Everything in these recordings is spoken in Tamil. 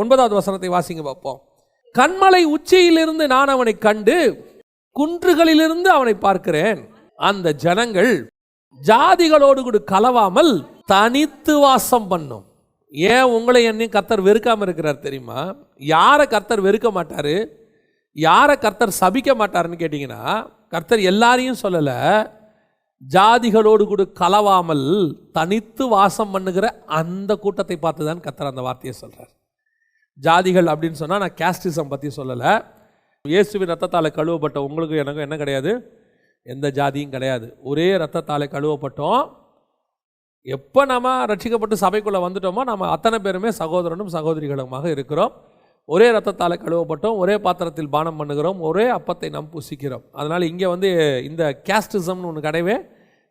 ஒன்பதாவது வசனத்தை வாசிங்க பார்ப்போம். கண்மலை உச்சியிலிருந்து நான் அவனை கண்டு குன்றுகளிலிருந்து அவனை பார்க்கிறேன். அந்த ஜனங்கள் ஜாதிகளோடு கூட கலவாமல் தனித்து வாசம் பண்ணும். ஏன் உங்களை என்னையும் கர்த்தர் வெறுக்காமல் இருக்கிறார் தெரியுமா? யாரை கர்த்தர் வெறுக்க மாட்டார்? யாரை கர்த்தர் சபிக்க மாட்டாருன்னு கேட்டிங்கன்னா கர்த்தர் எல்லாரையும் சொல்லலை. ஜாதிகளோடு கூட கலவாமல் தனித்து வாசம் பண்ணுகிற அந்த கூட்டத்தை பார்த்து தான் கர்த்தர் அந்த வார்த்தையை சொல்கிறார் ஜாதிகள் அப்படின்னு சொன்னால் நான் கேஸ்டிசம் பற்றி சொல்லலை. இயேசுவின் ரத்தத்தால் கழுவப்பட்ட உங்களுக்கு எனக்கும் என்ன கிடையாது? எந்த ஜாதியும் கிடையாது. ஒரே ரத்தத்தால் கழுவப்பட்டோம். எப்போ நம்ம ரட்சிக்கப்பட்டு சபைக்குள்ளே வந்துட்டோமோ நம்ம அத்தனை பேருமே சகோதரனும் சகோதரிகளுமாக இருக்கிறோம். ஒரே ரத்தத்தால் கழுவப்பட்டோம். ஒரே பாத்திரத்தில் பானம் பண்ணுகிறோம். ஒரே அப்பத்தை நாம் புசிக்கிறோம். அதனால் இங்கே வந்து இந்த கேஸ்டிசம்னு ஒன்று கிடையவே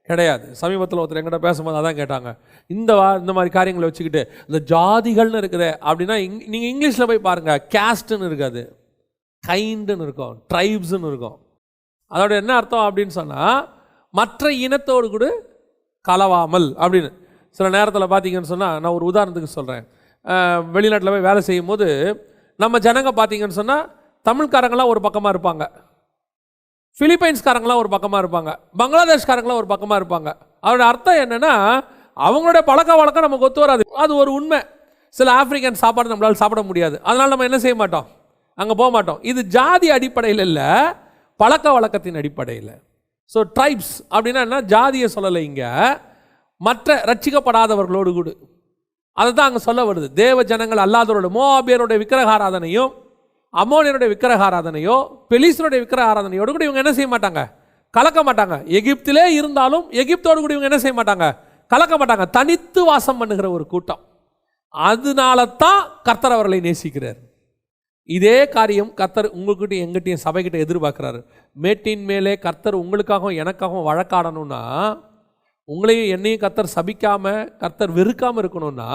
கிடையாது. சமீபத்தில் ஒருத்தர் எங்கிட்ட பேசும்போது அதான் கேட்டாங்க. இந்த வா இந்த மாதிரி காரியங்களை வச்சுக்கிட்டு இந்த ஜாதிகள்னு இருக்குது அப்படின்னா இங் நீங்கள் இங்கிலீஷில் போய் பாருங்கள் கேஸ்ட்டுன்னு இருக்காது. கைண்டுன்னு இருக்கும். ட்ரைப்ஸுன்னு இருக்கும். அதோட என்ன அர்த்தம் அப்படின்னு சொன்னால் மற்ற இனத்தோடு கூட கலவாமல் அப்படின்னு. சில நேரத்தில் பார்த்தீங்கன்னு சொன்னால் நான் ஒரு உதாரணத்துக்கு சொல்கிறேன் வெளிநாட்டில் போய் வேலை செய்யும் போது நம்ம ஜனங்க பார்த்தீங்கன்னு சொன்னால் தமிழ்காரங்களாம் ஒரு பக்கமாக இருப்பாங்க. பிலிப்பைன்ஸ்காரங்களாம் ஒரு பக்கமாக இருப்பாங்க. பங்களாதேஷ்காரங்களாம் ஒரு பக்கமாக இருப்பாங்க. அதோட அர்த்தம் என்னென்னா அவங்களுடைய பழக்க வழக்கம் நமக்கு ஒத்து வராது. அது ஒரு உண்மை. சில ஆப்பிரிக்கன் சாப்பாடு நம்மளால் சாப்பிட முடியாது. அதனால் நம்ம என்ன செய்ய மாட்டோம்? அங்கே போக மாட்டோம். இது ஜாதி அடிப்படையில் இல்லை பழக்க வழக்கத்தின் அடிப்படையில். ஸோ ட்ரைப்ஸ் அப்படின்னா என்ன? ஜாதியை சொல்லலை இங்கே. மற்ற ரட்சிக்கப்படாதவர்களோடு கூடு. அதை தான் அங்கே சொல்ல வருது. தேவ ஜனங்கள் அல்லாதவரோட மோபியருடைய விக்கிரகாராதனையும் அமோனியனுடைய விக்கிரக ஆராதனையோ பெலிசனுடைய விக்கிரகாராதனையோடு கூட இவங்க என்ன செய்ய மாட்டாங்க? கலக்க மாட்டாங்க. எகிப்திலே இருந்தாலும் எகிப்தோடு கூட இவங்க என்ன செய்ய மாட்டாங்க? கலக்க மாட்டாங்க. தனித்து வாசம் பண்ணுகிற ஒரு கூட்டம். அதனால தான் கர்த்தர் அவர்களை நேசிக்கிறார். இதே காரியம் கர்த்தர் உங்கள்கிட்டையும் எங்கிட்டையும் சபைக்கிட்ட எதிர்பார்க்குறாரு. மேட்டின் மேலே கர்த்தர் உங்களுக்காகவும் எனக்காகவும் வழக்காடணும்னா உங்களையும் என்னையும் கர்த்தர் சபிக்காமல் கர்த்தர் வெறுக்காமல் இருக்கணும்னா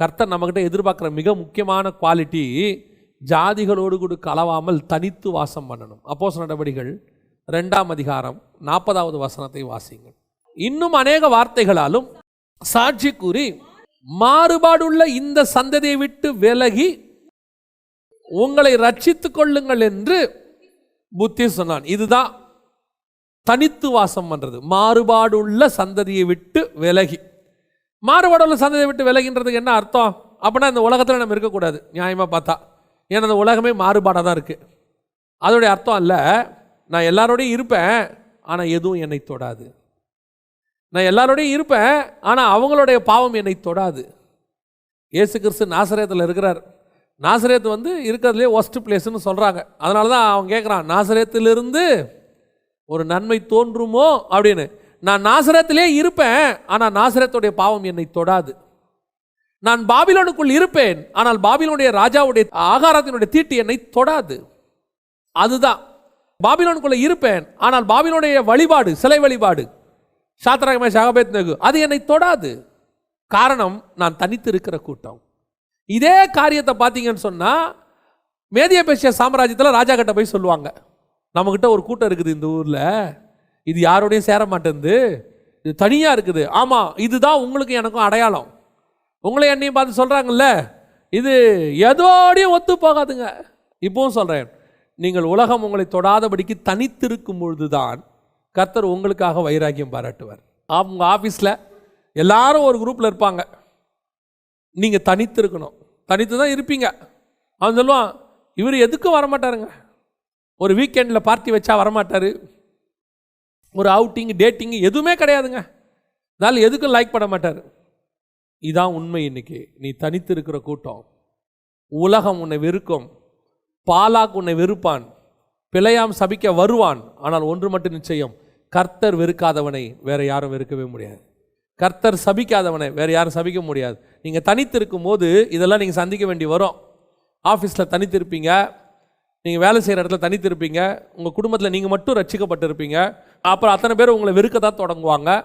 கர்த்தர் நம்மக்கிட்ட எதிர்பார்க்குற மிக முக்கியமான குவாலிட்டி ஜாதிகளோடு கூட கலவாமல் தனித்து வாசம் பண்ணணும். அப்போஸ் நடவடிகள் ரெண்டாம் அதிகாரம் நாற்பதாவது வசனத்தை வாசிங்கள் இன்னும் அநேக வார்த்தைகளாலும் சாட்சி கூறி மாறுபாடுள்ள இந்த சந்ததியை விட்டு விலகி உங்களை ரட்சித்துக் கொள்ளுங்கள் என்று புத்தி சொன்னான். இதுதான் தனித்து வாசம் பண்ணுறது மாறுபாடுள்ள சந்ததியை விட்டு விலகி. மாறுபாடுள்ள சந்ததியை விட்டு விலகின்றதுக்கு என்ன அர்த்தம்? அப்படின்னா இந்த உலகத்தில் நம்ம இருக்கக்கூடாது. நியாயமாக பார்த்தா. ஏன்னா அந்த உலகமே மாறுபாடாக தான் இருக்குது அதோடைய அர்த்தம் அல்ல நான் எல்லாரோடையும் இருப்பேன் ஆனால் எதுவும் என்னை தொடாது. நான் எல்லாரோடையும் இருப்பேன் ஆனால் அவங்களுடைய பாவம் என்னை தொடாது. ஏசு கிறிஸ்து நாசரேத்தில் இருக்கிறார். நாசரேத்து வந்து இருக்கிறதுலே ஒஸ்ட் பிளேஸ்னு சொல்கிறாங்க அதனால தான் அவன் கேட்குறான் நாசரேத்திலிருந்து ஒரு நன்மை தோன்றுமோ? அப்படின்னு. நான் நாசரத்திலே இருப்பேன் ஆனால் நாசரத்துடைய பாவம் என்னை தொடாது. நான் பாபிலோனுக்குள் இருப்பேன் ஆனால் பாபிலோனுடைய ராஜாவுடைய ஆகாரத்தினுடைய தீட்டு என்னை தொடாது. அதுதான். பாபிலோனுக்குள்ள இருப்பேன் ஆனால் பாபிலோனுடைய வழிபாடு சிலை வழிபாடு சாத்திரகமே சகபேத் நகு அது என்னை தொடாது. காரணம் நான் தனித்து இருக்கிற கூட்டம். இதே காரியத்தை பார்த்தீங்கன்னு சொன்னால் மேதிய பேசிய சாம்ராஜ்யத்தில் ராஜா கிட்ட போய் சொல்லுவாங்க. நம்மக்கிட்ட ஒரு கூட்டம் இருக்குது இந்த ஊரில் இது யாரோடையும் சேர மாட்டேங்குது இது தனியாக இருக்குது. ஆமாம் இதுதான் உங்களுக்கு எனக்கும் அடையாளம். உங்களை என்னையும் பார்த்து சொல்கிறாங்கல்ல இது எதோடையும் ஒத்து போகாதுங்க. இப்பவும் சொல்கிறேன் நீங்கள் உலகம் உங்களை தொடாதபடிக்கு தனித்திருக்கும் பொழுதுதான் கர்த்தர் உங்களுக்காக வைராக்கியம் பாராட்டுவார். அவங்க ஆஃபீஸில் எல்லாரும் ஒரு குரூப்பில் இருப்பாங்க. நீங்கள் தனித்து இருக்கணும் தனித்து தான் இருப்பீங்க. அவன் சொல்லுவான் இவர் எதுக்கும் வரமாட்டாருங்க. ஒரு வீக்கெண்டில் பார்ட்டி வச்சா வரமாட்டார். ஒரு அவுட்டிங் டேட்டிங் எதுவுமே கிடையாதுங்க. அதனால் எதுக்கும் லைக் பண்ண மாட்டார். இதான் உண்மை இன்னைக்கு. நீ தனித்து இருக்கிற கூட்டம். உலகம் உன்னை வெறுக்கும். பாலாக் உன்னை வெறுப்பான். பிழையாம் சபிக்க வருவான். ஆனால் ஒன்று மட்டும் நிச்சயம். கர்த்தர் வெறுக்காதவனை வேற யாரும் வெறுக்கவே முடியாது. கர்த்தர் சபிக்காதவனை வேற யாரும் சபிக்க முடியாது. நீங்கள் தனித்து இருக்கும்போது இதெல்லாம் நீங்கள் சந்திக்க வேண்டி வரும். ஆஃபீஸில் தனித்திருப்பீங்க. நீங்கள் வேலை செய்கிற இடத்துல தனித்திருப்பீங்க. உங்கள் குடும்பத்தில் நீங்கள் மட்டும் ரட்சிக்கப்பட்டிருப்பீங்க. அப்புறம் அத்தனை பேர் உங்களை வெறுக்க தான் தொடங்குவாங்க.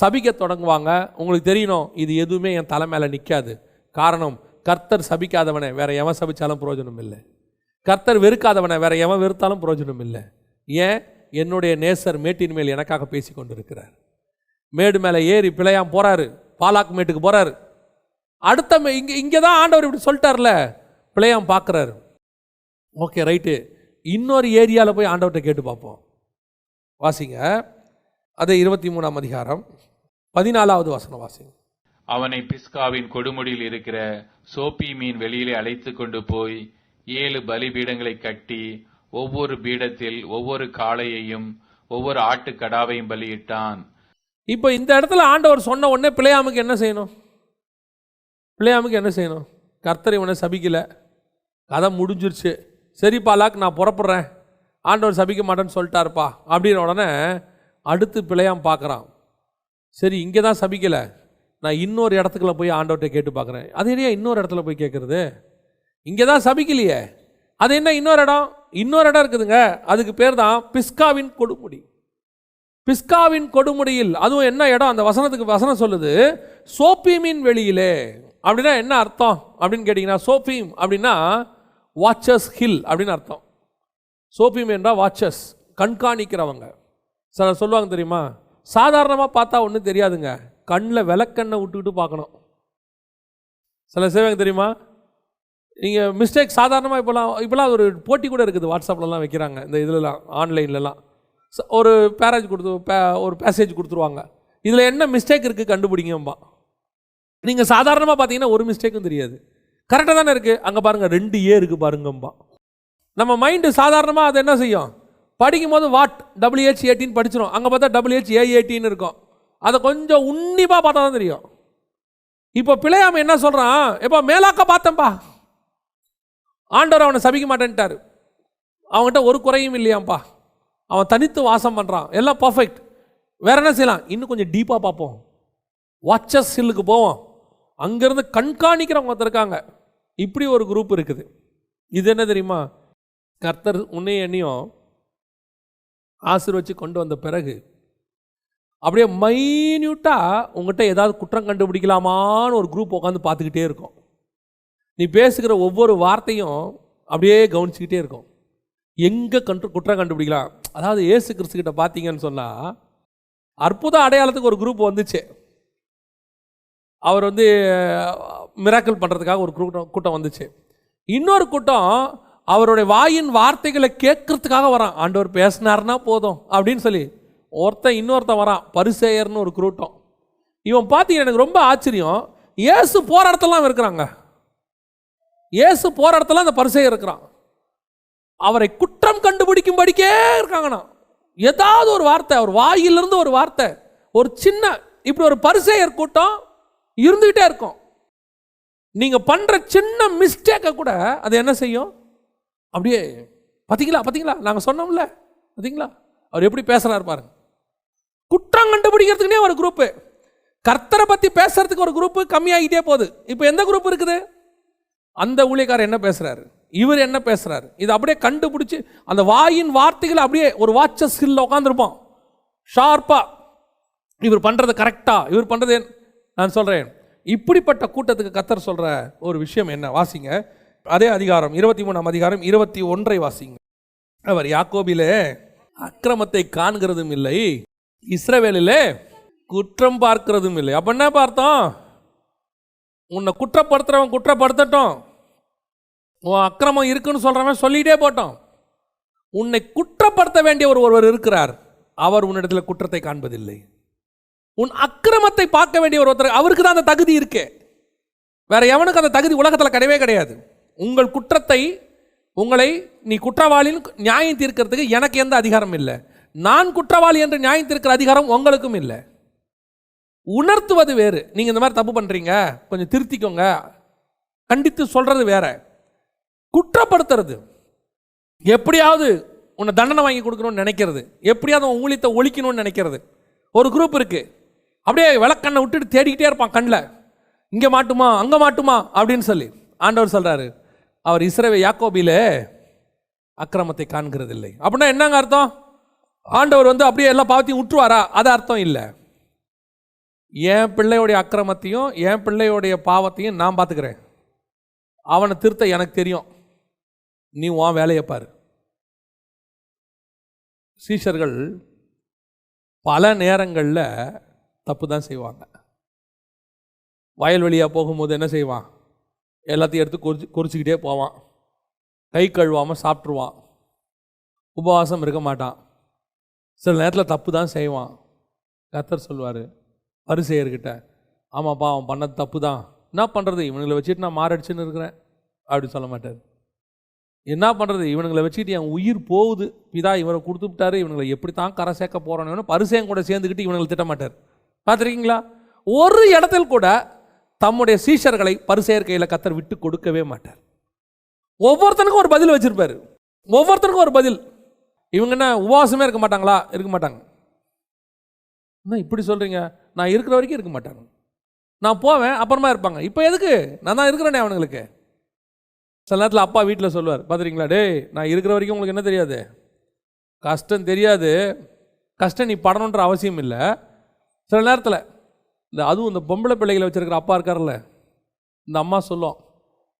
சபிக்க தொடங்குவாங்க. உங்களுக்கு தெரியணும் இது எதுவுமே என் தலை மேலே நிற்காது காரணம் கர்த்தர் சபிக்காதவனை வேற எவன் சபித்தாலும் பிரயோஜனம் இல்லை. கர்த்தர் வெறுக்காதவனை வேற எவன் வெறுத்தாலும் பிரயோஜனம் இல்லை. ஏன்? என்னுடைய நேசர் மேட்டின் மேல் எனக்காக பேசி கொண்டிருக்கிறார். மேடு மேலே ஏறி பிழையாம் போகிறாரு பாலாக் மேட்டுக்கு போகிறாரு அடுத்த மே இங்கே இங்கே தான் ஆண்டவர் இப்படி சொல்லிட்டார்ல. பிழையாம் பார்க்குறாரு. ஓகே ரைட்டு இன்னொரு ஏரியாவில் போய் ஆண்டவர்கிட்ட கேட்டு பார்ப்போம். வாசிங்க. அது இருபத்தி மூணாம் அதிகாரம் பதினாலாவது வசனம் வாசிங்க. அவனை பிஸ்காவின் கொடுமுடியில் இருக்கிற சோப்பி மீன் வெளியிலே அழைத்து கொண்டு போய் ஏழு பலிபீடங்களை கட்டி ஒவ்வொரு பீடத்தில் ஒவ்வொரு காளையையும் ஒவ்வொரு ஆட்டுக்கடாவையும் பலியிட்டான். இப்போ இந்த இடத்துல ஆண்டவர் சொன்ன உடனே பிள்ளையாமுக்கு என்ன செய்யணும்? பிள்ளையாமுக்கு என்ன செய்யணும்? கர்த்தர் இவனை சபிக்கல. கதை முடிஞ்சிருச்சு. சரி பாலாக்கு நான் புறப்படுறேன். ஆண்டவர் சபிக்க மாட்டேன்னு சொல்லிட்டாருப்பா. அப்படின்ன உடனே அடுத்து பிழையாம் பார்க்குறான். சரி இங்கே தான் சபிக்கலை. நான் இன்னொரு இடத்துக்குள்ள போய் ஆண்டவர்கிட்ட கேட்டு பார்க்குறேன். அது என்ன இன்னொரு இடத்துல போய் கேட்குறது? இங்கே தான் சபிக்கலையே. அது என்ன இன்னொரு இடம்? இன்னொரு இடம் இருக்குதுங்க. அதுக்கு பேர் தான் பிஸ்காவின் கொடுமுடி. பிஸ்காவின் கொடுமுடியில் அதுவும் என்ன இடம்? அந்த வசனத்துக்கு வசனம் சொல்லுது சோப்பீமின் வெளியிலே. அப்படின்னா என்ன அர்த்தம்? அப்படின்னு கேட்டிங்கன்னா சோப்பீம் அப்படின்னா வாட்சஸ் ஹில் அப்படின்னு அர்த்தம். சோப்பீம் என்றால் வாட்சஸ் கண்காணிக்கிறவங்க. சில சொல்லுவாங்க தெரியுமா? சாதாரணமாக பார்த்தா ஒன்றும் தெரியாதுங்க. கண்ணில் விளக்கண்ணை விட்டுக்கிட்டு பார்க்கணும். சில செய்வாங்க தெரியுமா? நீங்கள் மிஸ்டேக் சாதாரணமாக இப்போலாம் இப்போலாம் ஒரு போட்டி கூட இருக்குது. வாட்ஸ்அப்லலாம் வைக்கிறாங்க இந்த இதுலலாம் ஆன்லைன்லலாம். ச- ஒரு பேரேஜ் கொடுத்து பே- ஒரு பேசேஜ் கொடுத்துருவாங்க. இதில் என்ன மிஸ்டேக் இருக்குது கண்டுபிடிங்கம்பா நீங்கள் சாதாரணமாக பார்த்தீங்கன்னா ஒரு மிஸ்டேக்கும் தெரியாது. கரெக்டாக தானே இருக்குது அங்கே பாருங்கள் ரெண்டு ஏ இருக்குது பாருங்கம்பா நம்ம மைண்டு சாதாரணமாக அதை என்ன செய்யும்? படிக்கும்போது வாட் டபிள்யூஹெச் ஏட்டின்னு படிச்சிடும் அங்கே பார்த்தா டபிள்யூஹெச் ஏ எயிட்டின்னு இருக்கும். அதை கொஞ்சம் உன்னிப்பாக பார்த்தா தான் தெரியும். இப்போ பிள்ளையாம என்ன சொல்கிறான் எப்போ மேலாக்க பார்த்தேன்ப்பா ஆண்டவர் அவனை சபிக்க மாட்டேன்ட்டாரு. அவன்கிட்ட ஒரு குறையும் இல்லையாம்ப்பா அவன் தனித்து வாசம் பண்ணுறான் எல்லாம் பர்ஃபெக்ட் வேற என்ன செய்யலாம்? இன்னும் கொஞ்சம் டீப்பாக பார்ப்போம். வாட்சஸ் ஹில்லுக்கு போவோம். அங்கேருந்து கண்காணிக்கிறவங்க ஒருத்தர் இருக்காங்க. இப்படி ஒரு குரூப் இருக்குது. இது என்ன தெரியுமா? கர்த்தர் உன்னையும் என்னையும் ஆசீர்வச்சு கொண்டு வந்த பிறகு அப்படியே மைன்யூட்டாக உங்ககிட்ட ஏதாவது குற்றம் கண்டுபிடிக்கலாமான்னு ஒரு குரூப் உட்காந்து பார்த்துக்கிட்டே இருக்கும். நீ பேசுகிற ஒவ்வொரு வார்த்தையும் அப்படியே கவனிச்சுக்கிட்டே இருக்கும். எங்கே கண்டு குற்றம் கண்டுபிடிக்கலாம்? அதாவது ஏசு கிறிஸ்துக்கிட்ட பார்த்தீங்கன்னு சொன்னால் அற்புத அடையாளத்துக்கு ஒரு குரூப் வந்துச்சு. அவர் வந்து மிராக்கல் பண்ணுறதுக்காக ஒரு கூட்டம் கூட்டம் வந்துச்சு. இன்னொரு கூட்டம் அவருடைய வாயின் வார்த்தைகளை கேட்கறதுக்காக வரான். ஆண்டவர் பேசினார்னா போதும் அப்படின்னு சொல்லி. ஒருத்தன் இன்னொருத்தன் வரான் பரிசேயர்னு ஒரு குரூட்டம். இவன் பார்த்தீங்கன்னா எனக்கு ரொம்ப ஆச்சரியம். இயேசு போகிற இடத்துலலாம் இருக்கிறாங்க. ஏசு போகிற இடத்துல அந்த பரிசேயர் இருக்கிறான். அவரை குற்றம் கண்டுபிடிக்கும்படிக்கே இருக்காங்கண்ணா. ஏதாவது ஒரு வார்த்தை அவர் வாயிலிருந்து ஒரு வார்த்தை ஒரு சின்ன இப்படி ஒரு பரிசேயர் கூட்டம் இருந்துகிட்டே இருக்கும். நீங்க பண்ற சின்ன மிஸ்டேக்கை கூட அது என்ன செய்யும்? அப்படியே பார்த்தீங்களா பார்த்தீங்களா நாங்கள் சொன்னோம்ல பார்த்தீங்களா அவர் எப்படி பேசுகிறாரு பாருங்க. குற்றம் கண்டுபிடிக்கிறதுக்குனே ஒரு குரூப்பு கர்த்தரை பற்றி பேசுறதுக்கு ஒரு குரூப்பு கம்மியாகிட்டே போகுது. இப்போ எந்த குரூப் இருக்குது? அந்த ஊழியக்காரர் என்ன பேசுகிறாரு இவர் என்ன பேசுகிறாரு இது அப்படியே கண்டுபிடிச்சி அந்த வாயின் வார்த்தைகளை அப்படியே ஒரு வாட்ச ஸ்கில்ல உட்காந்துருப்போம் ஷார்ப்பாக இவர் பண்ணுறது கரெக்டாக இவர் பண்ணுறது நான் சொல்கிறேன் இப்படிப்பட்ட கூட்டத்துக்கு கத்தர் சொல்கிற ஒரு விஷயம் என்ன? வாசிங்க. அதே அதிகாரம் இருபத்தி மூணாம் அதிகாரம் இருபத்தி ஒன்றை வாசிங்க. அவர் யாக்கோபிலே அக்கிரமத்தை காண்கிறதும் இல்லை இஸ்ரவேலிலே குற்றம் பார்க்கிறதும் இல்லை. அப்ப என்ன பார்த்தோம்? உன்னை குற்றப்படுத்துறவன் குற்றப்படுத்தட்டும். உன் அக்கிரமம் இருக்குன்னு சொல்றவன் சொல்லிட்டே போட்டோம். உன்னை குற்றப்படுத்த வேண்டிய ஒரு ஒருவர் இருக்கிறார். அவர் உன்னிடத்தில் குற்றத்தை காண்பதில்லை. உன் அக்கிரமத்தை பார்க்க வேண்டிய ஒரு ஒருத்தர் அவருக்கு தான் அந்த தகுதி இருக்கே. வேற எவனுக்கு அந்த தகுதி உலகத்தில் கிடையவே கிடையாது. உங்கள் குற்றத்தை உங்களை நீ குற்றவாளின்னு நியாயம் தீர்க்கிறதுக்கு எனக்கு எந்த அதிகாரம் இல்லை. நான் குற்றவாளி என்று நியாயம் தீர்க்கிற அதிகாரம் உங்களுக்கும் இல்லை. உணர்த்துவது வேறு. நீங்கள் இந்த மாதிரி தப்பு பண்ணுறீங்க கொஞ்சம் திருத்திக்கோங்க. கண்டித்து சொல்கிறது வேற. குற்றப்படுத்துறது. எப்படியாவது உன்னை தண்டனை வாங்கி கொடுக்கணும்னு நினைக்கிறது. எப்படியாவது உன் ஊழியத்தை ஒழிக்கணும்னு நினைக்கிறது. ஒரு குரூப் இருக்குது அப்படியே விளக்கண்ணை விட்டுட்டு தேடிக்கிட்டே இருப்பான் கண்ணில். இங்கே மாட்டுமா அங்கே மாட்டுமா அப்படின்னு சொல்லி ஆண்டவர் சொல்கிறாரு அவர் இஸ்ரவே யாக்கோபிலே அக்கிரமத்தை காண்கிறதில்லை. அப்படின்னா என்னங்க அர்த்தம்? ஆண்டவர் வந்து அப்படியே எல்லா பாவத்தையும் விட்டுருவாரா அது அர்த்தம் இல்லை. என் பிள்ளையோடைய அக்கிரமத்தையும் என் பிள்ளையோடைய பாவத்தையும் நான் பார்த்துக்கிறேன். அவனை திருத்த எனக்கு தெரியும். நீ உன் வேலையை பாரு. சீஷர்கள் பல நேரங்களில் தப்பு தான் செய்வாங்க. வயல்வெளியாக போகும்போது என்ன செய்வான்? எல்லாத்தையும் எடுத்து குறிச்சு குறிச்சிக்கிட்டே போவான். கை கழுவாமல் சாப்பிட்ருவான் உபவாசம் இருக்க மாட்டான். சில நேரத்தில் தப்பு தான் செய்வான். கத்தர் சொல்வார் பரிசெயர்கிட்ட ஆமாப்பா அவன் பண்ணது தப்பு தான். என்ன பண்ணுறது இவனுங்களை வச்சுட்டு நான் மாரடிச்சுன்னு இருக்கிறேன். அப்படின்னு சொல்ல மாட்டார். என்ன பண்ணுறது இவனுங்களை வச்சுக்கிட்டு என் உயிர் போகுது. பிதா இவரை கொடுத்து விட்டாரு இவனுங்களை எப்படி தான் கரை சேர்க்க போகிறானு பரிசையும் கூட சேர்ந்துக்கிட்டு இவனுங்களை திட்ட மாட்டார் பார்த்துருக்கீங்களா? ஒரு இடத்துல கூட தம்முடைய சீஷர்களை பரிசெயர் கையில் கத்தர் விட்டு கொடுக்கவே மாட்டார். ஒவ்வொருத்தனுக்கும் ஒரு பதில் வச்சிருப்பாரு. ஒவ்வொருத்தருக்கும் ஒரு பதில். இவங்க என்ன உபவாசமே இருக்க மாட்டாங்களா? இருக்க மாட்டாங்க. என்ன இப்படி சொல்கிறீங்க நான் இருக்கிற வரைக்கும் இருக்க மாட்டாங்க. நான் போவேன் அப்புறமா இருப்பாங்க. இப்போ எதுக்கு? நான் தான் இருக்கிறேனே அவனுங்களுக்கு. சில நேரத்தில் அப்பா வீட்டில் சொல்லுவார் பார்த்துறீங்களா டே நான் இருக்கிற வரைக்கும் உங்களுக்கு என்ன தெரியாது? கஷ்டம் தெரியாது. கஷ்டம் நீ படணுன்ற அவசியம் இல்லை. சில நேரத்தில் இந்த அதுவும் இந்த பொம்பளை பிள்ளைகளை வச்சுருக்கிற அப்பா இருக்கார்ல இந்த அம்மா சொல்லும்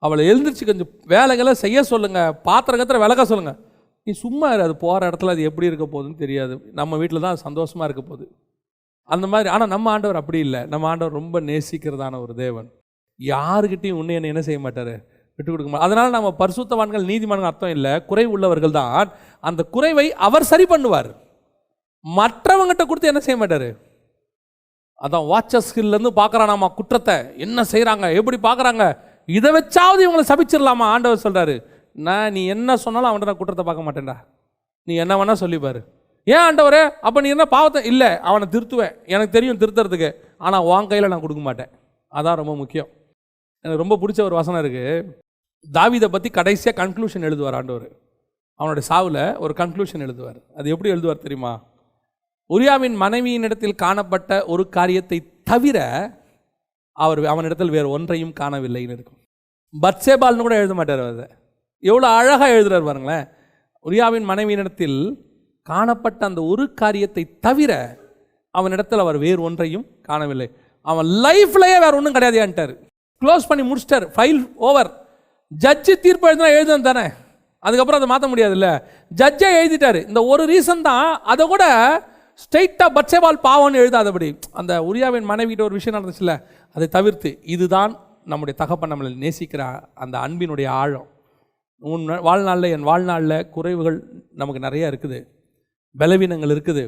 அவளை எழுந்திரிச்சு கொஞ்சம் வேலைகளை செய்ய சொல்லுங்கள் பாத்திரம் கத்திர விளக்க சொல்லுங்கள் நீ சும்மா இரு அது போகிற இடத்துல அது எப்படி இருக்க போகுதுன்னு தெரியாது. நம்ம வீட்டில் தான் சந்தோஷமாக இருக்க போகுது. அந்த மாதிரி ஆனால் நம்ம ஆண்டவர் அப்படி இல்லை. நம்ம ஆண்டவர் ரொம்ப நேசிக்கிறதான ஒரு தேவன். யாருக்கிட்டையும் உன்னை என்ன என்ன செய்ய மாட்டார்? விட்டு கொடுக்க மாட்டார் அதனால் நம்ம பரிசுத்தவான்கள் நீதிமான்கள் அர்த்தம் இல்லை. குறை உள்ளவர்கள் தான். அந்த குறைவை அவர் சரி பண்ணுவார். மற்றவங்ககிட்ட கொடுத்து என்ன செய்ய மாட்டார்? அதான் வாட்சஸ் ஸ்கில்லேருந்து பார்க்குறான் நாம குற்றத்தை? என்ன செய்கிறாங்க எப்படி பார்க்குறாங்க? இதை வச்சாவது இவங்களை சபிச்சிடலாமா ஆண்டவர் சொல்கிறாரு நான் நீ என்ன சொன்னாலும் அவன்கிட்ட நான் குற்றத்தை பார்க்க மாட்டேன்டா. நீ என்ன வேணால் சொல்லிப்பாரு ஏன் ஆண்டவரே? அப்போ நீ என்ன பாவத்தை? இல்லை அவனை திருத்துவேன். எனக்கு தெரியும் திருத்துறதுக்கு. ஆனால் உன் கையில் நான் கொடுக்க மாட்டேன். அதான் ரொம்ப முக்கியம். எனக்கு ரொம்ப பிடிச்ச ஒரு வசனம் இருக்குது தாவிதை பற்றி கடைசியாக கன்க்ளூஷன் எழுதுவார் ஆண்டவர். அவனுடைய சாவில் ஒரு கன்க்ளூஷன் எழுதுவார். அது எப்படி எழுதுவார் தெரியுமா? உரியாவின் மனைவியினிடத்தில் காணப்பட்ட ஒரு காரியத்தை தவிர அவர் அவனிடத்தில் வேறு ஒன்றையும் காணவில்லைன்னு இருக்கும். பத்சேபால்னு கூட எழுத மாட்டார் அதை எவ்வளோ அழகாக எழுதுறாரு பாருங்களேன். உரியாவின் மனைவியினிடத்தில் காணப்பட்ட அந்த ஒரு காரியத்தை தவிர அவனிடத்தில் அவர் வேறு ஒன்றையும் காணவில்லை. அவன் லைஃப்லேயே வேறு ஒன்றும் கிடையாதுன்ட்டார் க்ளோஸ் பண்ணி முடிச்சிட்டார். ஃபைல் ஓவர் ஜட்ஜு தீர்ப்பு எழுதினா எழுதுனது தானே. அதுக்கப்புறம் அதை மாற்ற முடியாதுல்ல. ஜட்ஜே எழுதிட்டார். இந்த ஒரு ரீசன் தான். அதை கூட ஸ்ட்ரெயிட்டாக பட்சேவால் பாவம்னு எழுதாதபடி அந்த உரியாவின் மனைவிட்ட ஒரு விஷயம் நடந்துச்சுல்ல அதை தவிர்த்து இதுதான் நம்முடைய தகப்பன் நம்மளை நேசிக்கிற அந்த அன்பினுடைய ஆழம். உன் வாழ்நாளில் என் வாழ்நாளில் குறைவுகள் நமக்கு நிறைய இருக்குது. பலவீனங்கள் இருக்குது.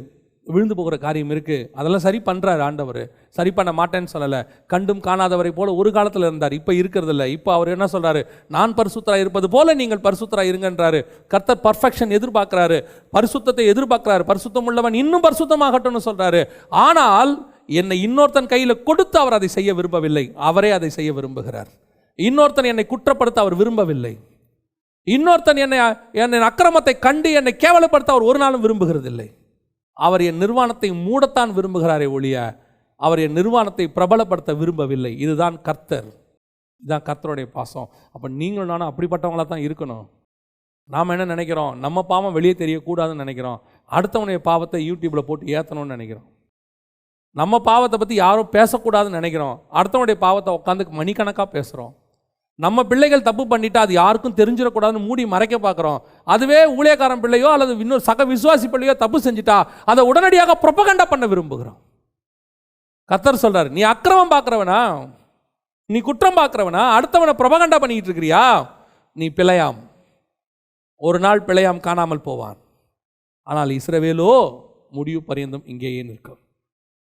விழுந்து போகிற காரியம் இருக்குது அதெல்லாம் சரி பண்ணுறாரு ஆண்டவர். சரி பண்ண மாட்டேன்னு சொல்லலை. கண்டும் காணாதவரை போல ஒரு காலத்தில் இருந்தார். இப்போ இருக்கிறதில்ல. இப்போ அவர் என்ன சொல்கிறாரு நான் பரிசுத்தராக இருப்பது போல நீங்கள் பரிசுத்தராக இருங்கன்றாரு. கர்த்தர் பர்ஃபெக்ஷன் எதிர்பார்க்குறாரு. பரிசுத்தத்தை எதிர்பார்க்குறாரு. பரிசுத்தம் உள்ளவன் இன்னும் பரிசுத்தமாகட்டும்னு சொல்கிறாரு ஆனால் என்னை இன்னொருத்தன் கையில் கொடுத்து அவர் அதை செய்ய விரும்பவில்லை. அவரே அதை செய்ய விரும்புகிறார். இன்னொருத்தன் என்னை குற்றப்படுத்த அவர் விரும்பவில்லை. இன்னொருத்தன் என்னை என்னை அக்கிரமத்தை கண்டு என்னை கேவலப்படுத்த அவர் ஒரு நாளும் விரும்புகிறதில்லை. அவர் என் நிர்வாணத்தை மூடத்தான் விரும்புகிறாரே ஒழிய அவர் என் நிர்வாணத்தை பிரபலப்படுத்த விரும்பவில்லை. இதுதான் கர்த்தர். இதுதான் கர்த்தருடைய பாசம். அப்போ நீங்களும் நானும் அப்படிப்பட்டவங்களாக தான் இருக்கணும். நாம் என்ன நினைக்கிறோம்? நம்ம பாவம் வெளியே தெரியக்கூடாதுன்னு நினைக்கிறோம். அடுத்தவனுடைய பாவத்தை யூடியூப்பில் போட்டு ஏற்றணும்னு நினைக்கிறோம். நம்ம பாவத்தை பற்றி யாரும் பேசக்கூடாதுன்னு நினைக்கிறோம். அடுத்தவனுடைய பாவத்தை உட்காந்து மணிக்கணக்காக பேசுகிறோம் நம்ம பிள்ளைகள் தப்பு பண்ணிட்டு அது யாருக்கும் தெரிஞ்சிடக்கூடாதுன்னு மூடி மறைக்க பார்க்குறோம். அதுவே ஊழியக்காரன் பிள்ளையோ அல்லது இன்னொரு சக விசுவாசி பிள்ளையோ தப்பு செஞ்சுட்டா அதை உடனடியாக ப்ரொபகண்டா பண்ண விரும்புகிறோம். கத்தர் சொல்கிறார் நீ அக்கிரமம் பார்க்குறவனா? நீ குற்றம் பார்க்குறவனா? அடுத்தவனை ப்ரொபகண்டா பண்ணிக்கிட்டு இருக்கிறியா? நீ பிழையாம். ஒரு நாள் பிழையாம் காணாமல் போவான். ஆனால் இஸ்ரவேலோ முடிவு பரியந்தம் இங்கேயே நிற்கும்.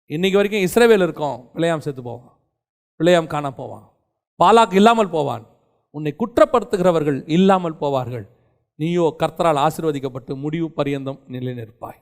இன்னைக்கு வரைக்கும் இஸ்ரவேல் இருக்கும் பிழையாம் செத்து போவான். பிழையாம் காண போவான். பாலாக் இல்லாமல் போவான். உன்னை குற்றப்படுத்துகிறவர்கள் இல்லாமல் போவார்கள். நீயோ கர்த்தரால் ஆசிர்வதிக்கப்பட்டு முடிவு பரியந்தம் நிலை நிற்பாய்